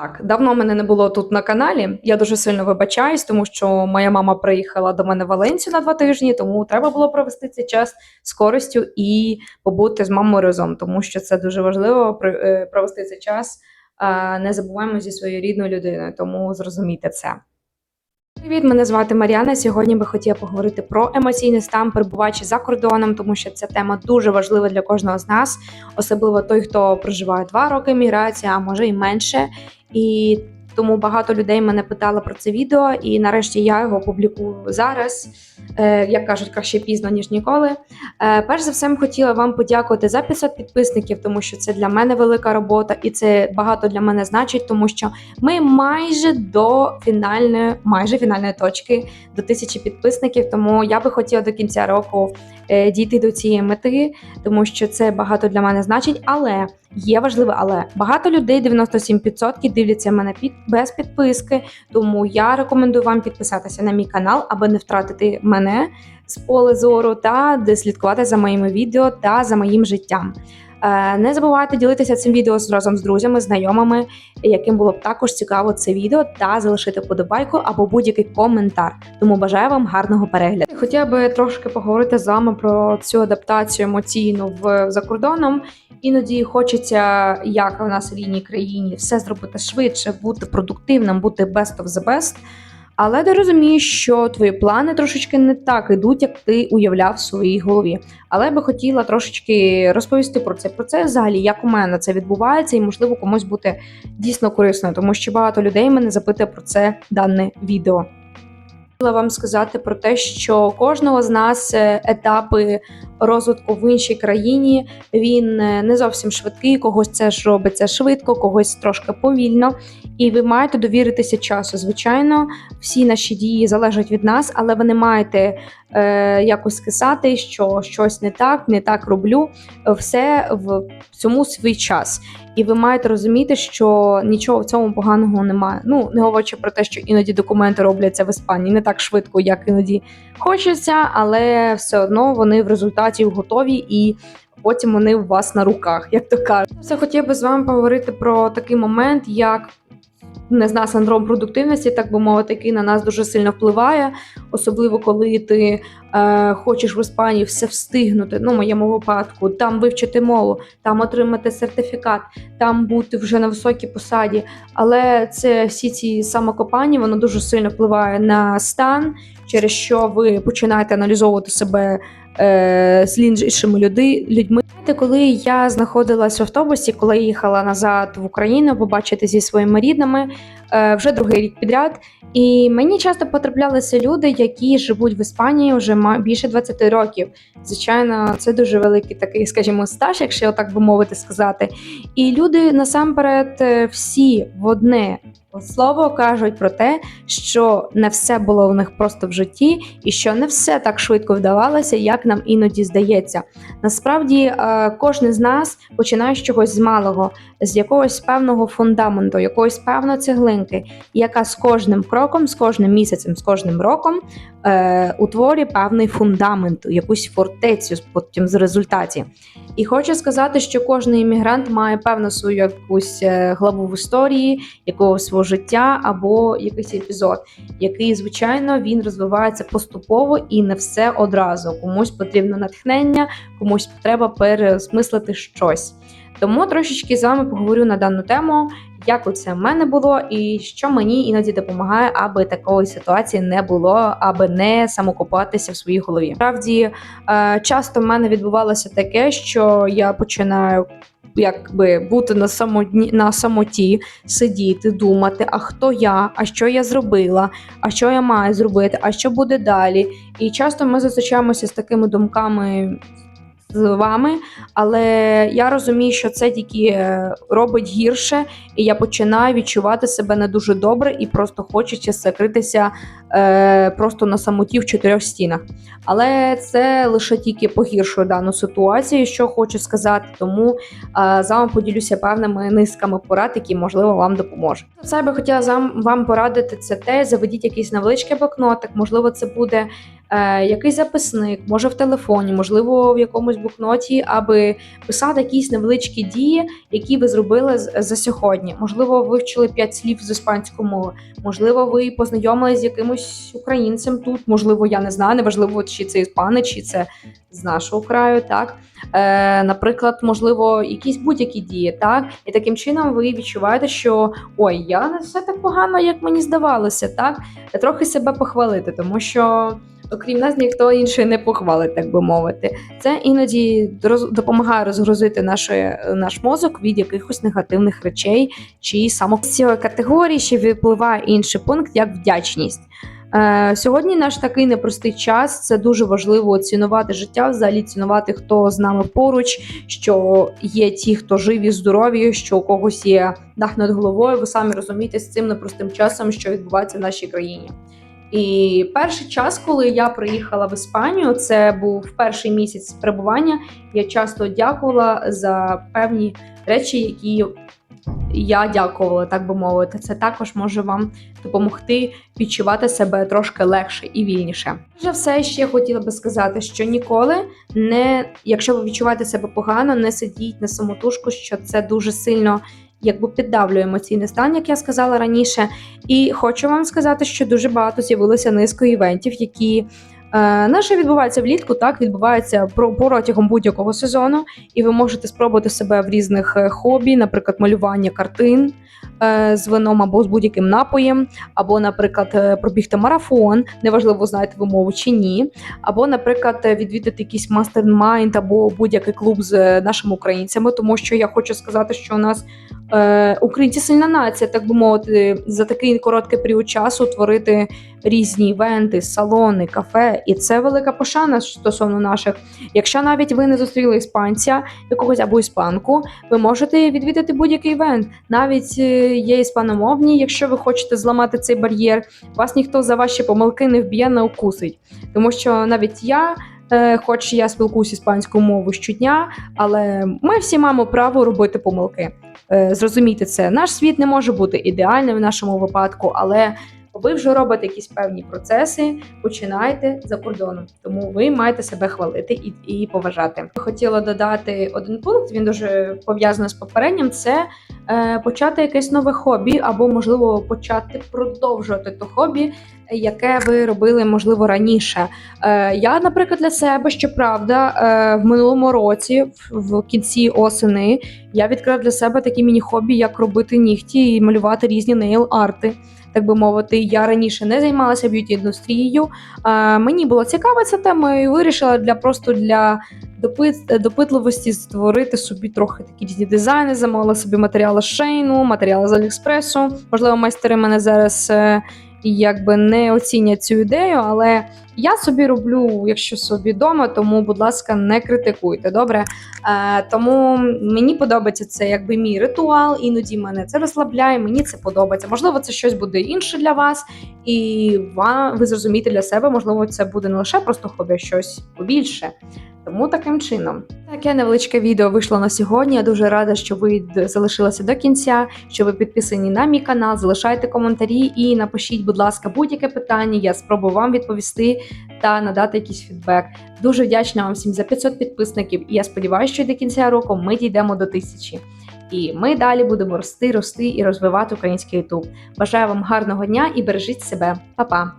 Так, давно мене не було тут на каналі. Я дуже сильно вибачаюсь, тому що моя мама приїхала до мене в Валенцію на два тижні, тому треба було провести цей час з користю і побути з мамою разом, тому що це дуже важливо е, провести цей час. Не забуваємо зі своєю рідною людиною, тому зрозумійте це. Привіт, мене звати Мар'яна. Сьогодні би хотіла поговорити про емоційний стан, перебуваючи за кордоном, тому що ця тема дуже важлива для кожного з нас, особливо той, хто проживає два роки міграції, а може і менше. І тому багато людей мене питало про це відео, і нарешті я його публікую зараз. Е, як кажуть, краще пізно ніж ніколи. Е, перш за все, хотіла вам подякувати за 500 підписників, тому що це для мене велика робота, і це багато для мене значить, тому що ми майже до фінальної, майже фінальної точки до тисячі підписників. Тому я би хотіла до кінця року е, дійти до цієї мети, тому що це багато для мене значить. Але є важливе, але багато людей, 97% дивляться мене під без підписки. Тому я рекомендую вам підписатися на мій канал, аби не втратити мене з поля зору та слідкувати за моїми відео та за моїм життям. Е, Не забувайте ділитися цим відео з- разом з друзями, знайомими, яким було б також цікаво це відео, та залишити подобайку або будь-який коментар. Тому бажаю вам гарного перегляду. Хотіла би трошки поговорити з вами про цю адаптацію емоційну в за кордоном. Іноді хочеться, як в нас в рідній країні, все зробити швидше, бути продуктивним, бути best of the best. Але ти розумієш, що твої плани трошечки не так ідуть, як ти уявляв в своїй голові. Але я би хотіла трошечки розповісти про цей процес, взагалі, як у мене це відбувається, і можливо комусь бути дійсно корисною, тому що багато людей мене запитує про це дане відео. Хотіла вам сказати про те, що кожного з нас е, етапи розвитку в іншій країні він е, не зовсім швидкий, когось це ж робиться швидко, когось трошки повільно, і ви маєте довіритися часу. Звичайно, всі наші дії залежать від нас, але ви не маєте е, якось сказати, що щось не так, не так роблю. Все в цьому свій час. І ви маєте розуміти, що нічого в цьому поганого немає. Ну не говорячи про те, що іноді документи робляться в Іспанії не так швидко, як іноді хочеться, але все одно вони в результаті готові і. Потім вони у вас на руках, як то кажуть. Все хотів би з вами поговорити про такий момент, як не знаю, синдром продуктивності, так би мовити, який на нас дуже сильно впливає, особливо коли ти е, хочеш в Іспанії все встигнути. Ну, в моєму випадку, там вивчити мову, там отримати сертифікат, там бути вже на високій посаді. Але це всі ці самокопання, воно дуже сильно впливає на стан, через що ви починаєте аналізовувати себе е, з іншими люди, людьми. Коли я знаходилась в автобусі, коли їхала назад в Україну, побачити зі своїми рідними вже другий рік підряд. І мені часто потраплялися люди, які живуть в Іспанії вже більше 20 років. Звичайно, це дуже великий такий, скажімо, стаж, якщо так би мовити сказати. І люди насамперед е, всі в одне слово кажуть про те, що не все було у них просто в житті, і що не все так швидко вдавалося, як нам іноді здається. Насправді, е, кожен з нас починає з чогось з малого, з якогось певного фундаменту, якоїсь певної цеглинки, яка з кожним кроком, з кожним місяцем, з кожним роком е, утворює певний фундамент, якусь фортецю потім з результаті. І хочу сказати, що кожен іммігрант має певну свою якусь е, главу в історії, якогось життя або якийсь епізод, який, звичайно, він розвивається поступово і не все одразу. Комусь потрібно натхнення, комусь треба пересмислити щось. Тому трошечки з вами поговорю на дану тему, як оце в мене було, і що мені іноді допомагає, аби такої ситуації не було, аби не самокопатися в своїй голові. Справді е, часто в мене відбувалося таке, що я починаю. Якби бути на самотні на самоті, сидіти, думати, а хто я, а що я зробила, а що я маю зробити, а що буде далі. І часто ми зустрічаємося з такими думками з вами, але я розумію, що це тільки е, робить гірше, і я починаю відчувати себе не дуже добре і просто хочеться закритися е, просто на самоті в чотирьох стінах. Але це лише тільки погіршує дану ситуацію, що хочу сказати. Тому е, з вами поділюся певними низками порад, які можливо вам допоможуть. Це би хотіла вам порадити це те, заведіть якийсь невеличкий блокнотик, можливо, це буде якийсь записник, може в телефоні, можливо, в якомусь блокноті, аби писати якісь невеличкі дії, які ви зробили за сьогодні. Можливо, ви вивчили 5 слів з іспанської мови. Можливо, ви познайомились з якимось українцем тут. Можливо, я не знаю, неважливо, чи це іспанець, чи це з нашого краю, так. Е, наприклад, можливо, якісь будь-які дії, так, і таким чином ви відчуваєте, що ой, я не все так погано, як мені здавалося, так трохи себе похвалити, тому що. Окрім нас, ніхто інший не похвалить, так би мовити. Це іноді роз- допомагає розгрузити наш, наш мозок від якихось негативних речей чи само з цієї категорії ще випливає інший пункт як вдячність. Е, сьогодні наш такий непростий час. Це дуже важливо цінувати життя, взагалі цінувати, хто з нами поруч, що є ті, хто живі, здорові, що у когось є дах над головою. Ви самі розумієте з цим непростим часом, що відбувається в нашій країні. І перший час, коли я приїхала в Іспанію, це був перший місяць перебування. Я часто дякувала за певні речі, які я дякувала, так би мовити. Це також може вам допомогти відчувати себе трошки легше і вільніше. Вже все ще хотіла би сказати, що ніколи не, якщо ви відчуваєте себе погано, не сидіть на самотужку, що це дуже сильно. Якби піддавлює емоційний стан, як я сказала раніше, і хочу вам сказати, що дуже багато з'явилося низка івентів, які наше відбуваються влітку, так відбуваються про протягом будь-якого сезону, і ви можете спробувати себе в різних е, хобі, наприклад, малювання картин е, з вином або з будь-яким напоєм, або, наприклад, е, пробігти марафон, неважливо, знаєте ви мову чи ні, або, наприклад, е, відвідати якийсь мастермайнд або будь-який клуб з е, нашими українцями, тому що я хочу сказати, що у нас е, українці сильна нація, так би мовити, за такий короткий період часу творити різні івенти, салони, кафе, і це велика пошана стосовно наших. Якщо навіть ви не зустріли іспанця, якогось або іспанку, ви можете відвідати будь-який івент. Навіть е, є іспаномовні, якщо ви хочете зламати цей бар'єр, вас ніхто за ваші помилки не вб'є, не укусить. Тому що навіть я. е, Хоч я спілкуюся іспанською мовою щодня, але ми всі маємо право робити помилки. Е, Зрозумійте це. Наш світ не може бути ідеальним в нашому випадку, але ви вже робите якісь певні процеси, починайте за кордоном. Тому ви маєте себе хвалити і, і поважати. Хотіла додати один пункт. Він дуже пов'язаний з попереднім. Це е, почати якесь нове хобі, або можливо почати продовжувати то хобі, яке ви робили можливо раніше. Е, я, наприклад, для себе, щоправда, е, в минулому році, в, кінці осени, я відкрила для себе такі міні-хобі, як робити нігті і малювати різні нейл-арти. Так би мовити, я раніше не займалася б'юті індустрією. Е, мені було цікаво ця тема, і вирішила для просто для допит, допитливості створити собі трохи такі різні дизайни. Замовила собі матеріали Шейну, матеріали з Аліекспресу. Можливо, майстери мене зараз якби не оцінять цю ідею, але я собі роблю, якщо собі вдома, тому, будь ласка, не критикуйте. Добре. Е, тому мені подобається це якби мій ритуал, іноді мене це розслабляє, мені це подобається. Можливо, це щось буде інше для вас, і ви зрозумієте для себе, можливо, це буде не лише просто хобі, а щось побільше. Тому таким чином. Таке невеличке відео вийшло на сьогодні. Я дуже рада, що ви залишилися до кінця, що ви підписані на мій канал. Залишайте коментарі і напишіть, будь ласка, будь-яке питання. Я спробую вам відповісти та надати якийсь фідбек. Дуже вдячна вам всім за 500 підписників. І я сподіваюся, що до кінця року ми дійдемо до тисячі. І ми далі будемо рости, рости і розвивати український YouTube. Бажаю вам гарного дня і бережіть себе. Па-па!